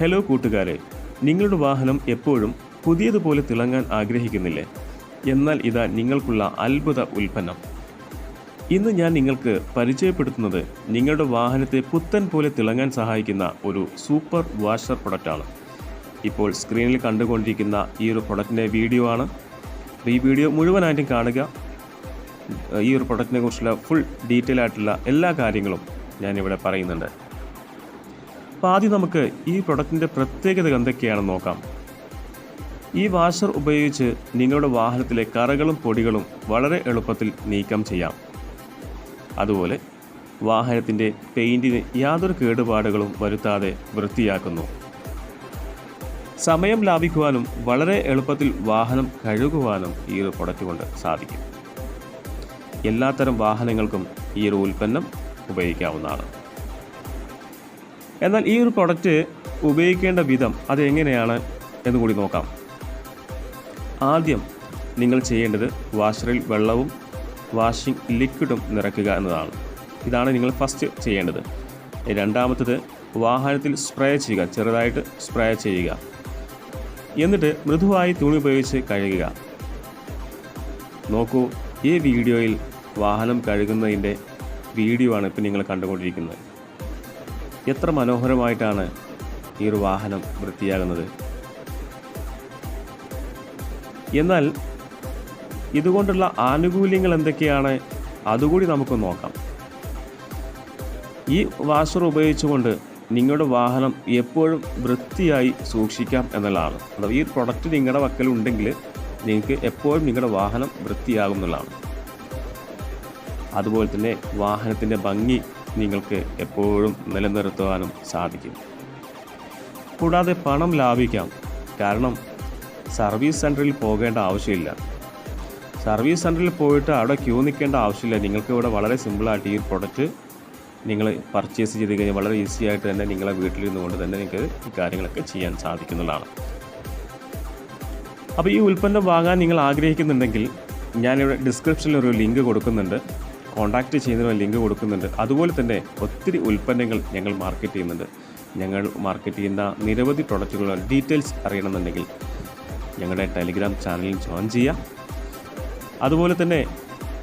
Hello കൂട്ടുകാരെ നിങ്ങളുടെ വാഹനം എപ്പോഴും പുതിയതുപോലെ തിളങ്ങാൻ ആഗ്രഹിക്കുന്നില്ലേ? എന്നാൽ ഇതാ നിങ്ങൾക്കുള്ള അത്ഭുത ഉൽപ്പന്നം. ഇന്ന് ഞാൻ നിങ്ങൾക്ക് പരിചയപ്പെടുത്തുന്നത് നിങ്ങളുടെ വാഹനത്തെ പുത്തൻ പോലെ തിളങ്ങാൻ സഹായിക്കുന്ന ഒരു സൂപ്പർ വാഷർ പ്രൊഡക്റ്റാണ്. ഇപ്പോൾ സ്ക്രീനിൽ കണ്ടുകൊണ്ടിരിക്കുന്ന ഈ ഒരു പ്രൊഡക്റ്റിന്റെ വീഡിയോ ആണ്. ഈ വീഡിയോ മുഴുവനായിട്ടും കാണുക. ഈ ഒരു പ്രൊഡക്റ്റിനെ കുറിച്ചുള്ള ഫുൾ ഡീറ്റെയിൽ ആയിട്ടുള്ള എല്ലാ കാര്യങ്ങളും ഞാനിവിടെ പറയുന്നുണ്ട്. അപ്പോൾ ആദ്യം നമുക്ക് ഈ പ്രൊഡക്റ്റിന്റെ പ്രത്യേകതകൾ എന്തൊക്കെയാണെന്ന് നോക്കാം. ഈ വാഷർ ഉപയോഗിച്ച് നിങ്ങളുടെ വാഹനത്തിലെ കറകളും പൊടികളും വളരെ എളുപ്പത്തിൽ നീക്കം ചെയ്യാം. അതുപോലെ വാഹനത്തിന്റെ പെയിന്റിന് യാതൊരു കേടുപാടുകളും വരുത്താതെ വൃത്തിയാക്കുന്നു. സമയം ലാഭിക്കുവാനും വളരെ എളുപ്പത്തിൽ വാഹനം കഴുകുവാനും ഈ ഒരു പ്രൊഡക്റ്റ് കൊണ്ട് സാധിക്കും. എല്ലാത്തരം വാഹനങ്ങൾക്കും ഈ ഒരു ഉൽപ്പന്നം ഉപയോഗിക്കാവുന്നതാണ്. എന്നാൽ ഈ ഒരു പ്രൊഡക്റ്റ് ഉപയോഗിക്കേണ്ട വിധം അത് എങ്ങനെയാണ് എന്ന് കൂടി നോക്കാം. ആദ്യം നിങ്ങൾ ചെയ്യേണ്ടത് വാഷറിൽ വെള്ളവും വാഷിംഗ് ലിക്വിഡും നിറയ്ക്കുക എന്നതാണ്. ഇതാണ് നിങ്ങൾ ഫസ്റ്റ് ചെയ്യേണ്ടത്. രണ്ടാമത്തത് വാഹനത്തിൽ സ്പ്രേ ചെയ്യുക ചെറുതായിട്ട് സ്പ്രേ ചെയ്യുക. എന്നിട്ട് മൃദുവായി തുണി ഉപയോഗിച്ച് കഴുകുക. നോക്കൂ ഈ വീഡിയോയിൽ വാഹനം കഴുകുന്നതിന്റെ വീഡിയോ ആണ് ഇപ്പോൾ നിങ്ങൾ കണ്ടുകൊണ്ടിരിക്കുന്നത്. എത്ര മനോഹരമായിട്ടാണ് ഈ ഒരു വാഹനം വൃത്തിയാകുന്നത്. എന്നാൽ ഇതുകൊണ്ടുള്ള ആനുകൂല്യങ്ങൾ എന്തൊക്കെയാണ്? അതുകൂടി നമുക്ക് നോക്കാം. ഈ വാഷർ ഉപയോഗിച്ചുകൊണ്ട് നിങ്ങളുടെ വാഹനം എപ്പോഴും വൃത്തിയായി സൂക്ഷിക്കാം എന്നുള്ളതാണ്. അഥവാ ഈ പ്രൊഡക്റ്റ് നിങ്ങളുടെ വക്കലുണ്ടെങ്കിൽ നിങ്ങൾക്ക് എപ്പോഴും നിങ്ങളുടെ വാഹനം വൃത്തിയാകും എന്നുള്ളതാണ്. അതുപോലെ തന്നെ വാഹനത്തിന്റെ ഭംഗി നിങ്ങൾക്ക് എപ്പോഴും നിലനിർത്തുവാനും സാധിക്കും. കൂടാതെ പണം ലാഭിക്കാം. കാരണം സർവീസ് സെന്ററിൽ പോകേണ്ട ആവശ്യമില്ല. സർവീസ് സെന്ററിൽ പോയിട്ട് അവിടെ ക്യൂ നിൽക്കേണ്ട ആവശ്യമില്ല. നിങ്ങൾക്ക് ഇവിടെ വളരെ സിമ്പിളായിട്ട് ഈ പ്രൊഡക്റ്റ് നിങ്ങൾ പർച്ചേസ് ചെയ്ത് കഴിഞ്ഞാൽ വളരെ ഈസി ആയിട്ട് തന്നെ നിങ്ങളെ വീട്ടിലിരുന്നു കൊണ്ട് തന്നെ നിങ്ങൾക്ക് ഈ കാര്യങ്ങളൊക്കെ ചെയ്യാൻ സാധിക്കുന്നതാണ്. അപ്പോൾ ഈ ഉൽപ്പന്നം വാങ്ങാൻ നിങ്ങൾ ആഗ്രഹിക്കുന്നുണ്ടെങ്കിൽ ഞാനിവിടെ ഡിസ്ക്രിപ്ഷനിൽ ഒരു ലിങ്ക് കൊടുക്കുന്നുണ്ട്. കോൺടാക്റ്റ് ചെയ്യുന്നതിന് ലിങ്ക് കൊടുക്കുന്നുണ്ട്. അതുപോലെ തന്നെ ഒത്തിരി ഉൽപ്പന്നങ്ങൾ ഞങ്ങൾ മാർക്കറ്റ് ചെയ്യുന്നുണ്ട്. ഞങ്ങൾ മാർക്കറ്റ് ചെയ്യുന്ന നിരവധി പ്രൊഡക്റ്റുകളുടെ ഡീറ്റെയിൽസ് അറിയണമെന്നുണ്ടെങ്കിൽ ഞങ്ങളുടെ ടെലിഗ്രാം ചാനലിൽ ജോയിൻ ചെയ്യാം അതുപോലെ തന്നെ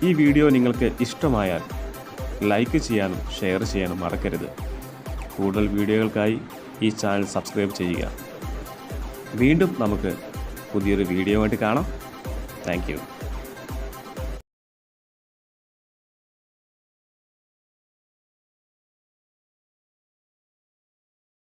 ഈ വീഡിയോ നിങ്ങൾക്ക് ഇഷ്ടമായാൽ ലൈക്ക് ചെയ്യാനും ഷെയർ ചെയ്യാനും മറക്കരുത്. കൂടുതൽ വീഡിയോകൾക്കായി ഈ ചാനൽ സബ്സ്ക്രൈബ് ചെയ്യുക. വീണ്ടും നമുക്ക് പുതിയൊരു വീഡിയോ ആയിട്ട് കാണാം. താങ്ക്